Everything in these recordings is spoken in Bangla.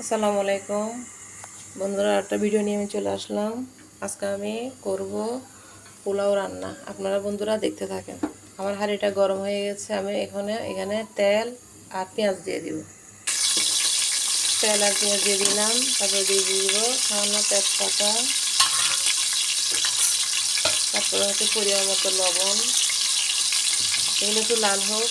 আসসালামু আলাইকুম। বন্ধুরা একটা ভিডিও নিয়ে আমি চলে আসলাম। আজকে আমি করব পোলাও রান্না। আপনারা বন্ধুরা দেখতে থাকেন। আমার হাঁড়িটা গরম হয়ে গেছে। আমি এখানে এখানে তেল আর পেঁয়াজ দিয়ে দিব। তেল আর পেঁয়াজ দিয়ে দিলাম। তারপরে দিয়ে দিব সামান্য তেজপাতা। তারপরে হচ্ছে পরিমাণ মতো লবণ। এগুলো একটু লাল হোক।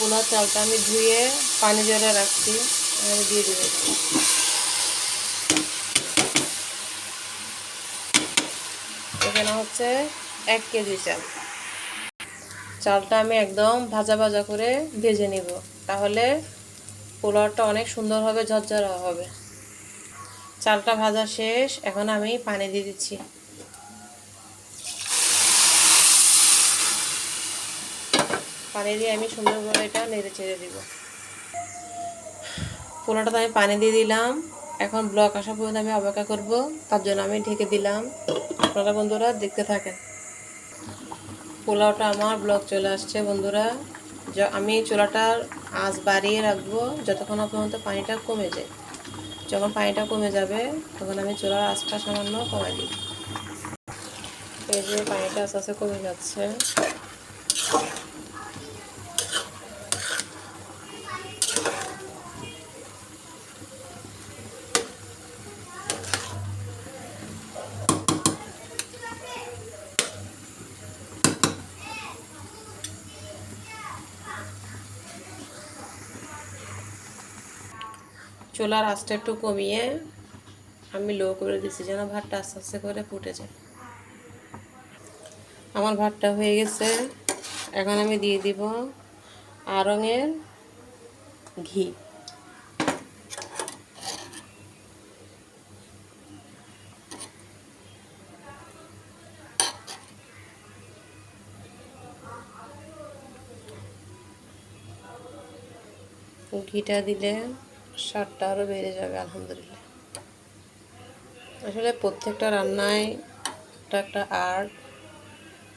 পোলাও চালটা আমি ধুয়ে পানি জলে রাখছি আমি দিয়ে দেবো। এখানে হচ্ছে এক কেজি চাল। চালটা আমি একদম ভাজা ভাজা করে ভেজে নিব, তাহলে পোলাওটা অনেক সুন্দর হবে, ঝরঝরা হবে। চালটা ভাজা শেষ, এখন আমি পানি দিয়ে দিচ্ছি। পানি দিয়ে আমি সুন্দরভাবে এটা নেড়ে ছেড়ে দিব। পোলাটাতে আমি পানি দিয়ে দিলাম। এখন ব্লক আসা পর্যন্ত আমি অপেক্ষা করব। তার জন্য আমি ঢেকে দিলাম। আপনারা বন্ধুরা দেখতে থাকেন। পোলাওটা আমার ব্লক চলে আসছে বন্ধুরা। আমি চুলাটার আঁচ বাড়িয়ে রাখব যতক্ষণ পর্যন্ত পানিটা কমে যায়। যখন পানিটা কমে যাবে, তখন আমি চুলার আঁচটা সামান্য কমাই দিই এই যে পানিটা আস্তে আস্তে কমে যাচ্ছে। চুলার আঁচটা একটু কমিয়ে আমি লো করে দিচ্ছি যেন ভাতটা আস্তে আস্তে করে ফুটে যায়। আমার ভাতটা হয়ে গেছে। এখন আমি দিয়ে দিব আরঙের ঘি। ঘিটা দিলে স্বাদটা আরও বেড়ে যাবে, আলহামদুলিল্লাহ। আসলে প্রত্যেকটা রান্নায় একটা একটা আর্ট,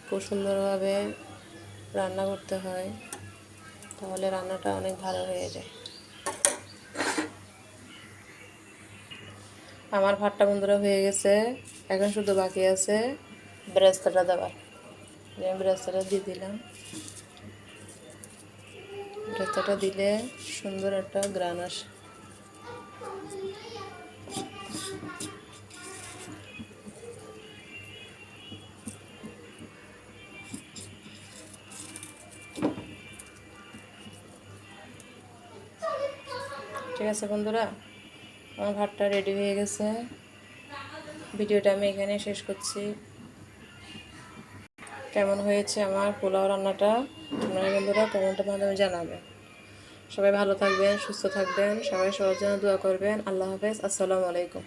খুব সুন্দরভাবে রান্না করতে হয়, তাহলে রান্নাটা অনেক ভালো হয়ে যায়। আমার ভাতটা বন্ধুরা হয়ে গেছে, এখন শুধু বাকি আছে ব্রেস্তাটা দেওয়ার। আমি ব্রেস্তাটা দিয়ে দিলাম। ব্রেস্তাটা দিলে সুন্দর একটা গ্রান আসে। ঠিক আছে বন্ধুরা, আমার ভাতটা রেডি হয়ে গেছে। ভিডিওটা আমি এখানে শেষ করছি। কেমন হয়েছে আমার পোলাও রান্নাটা? আপনারা বন্ধুরা কমেন্টের মাধ্যমে জানাবেন সবাই ভালো থাকবেন, সুস্থ থাকবেন, সবাই সবার জন্য দোয়া করবেন। আল্লাহ হাফেজ, আসসালামু আলাইকুম।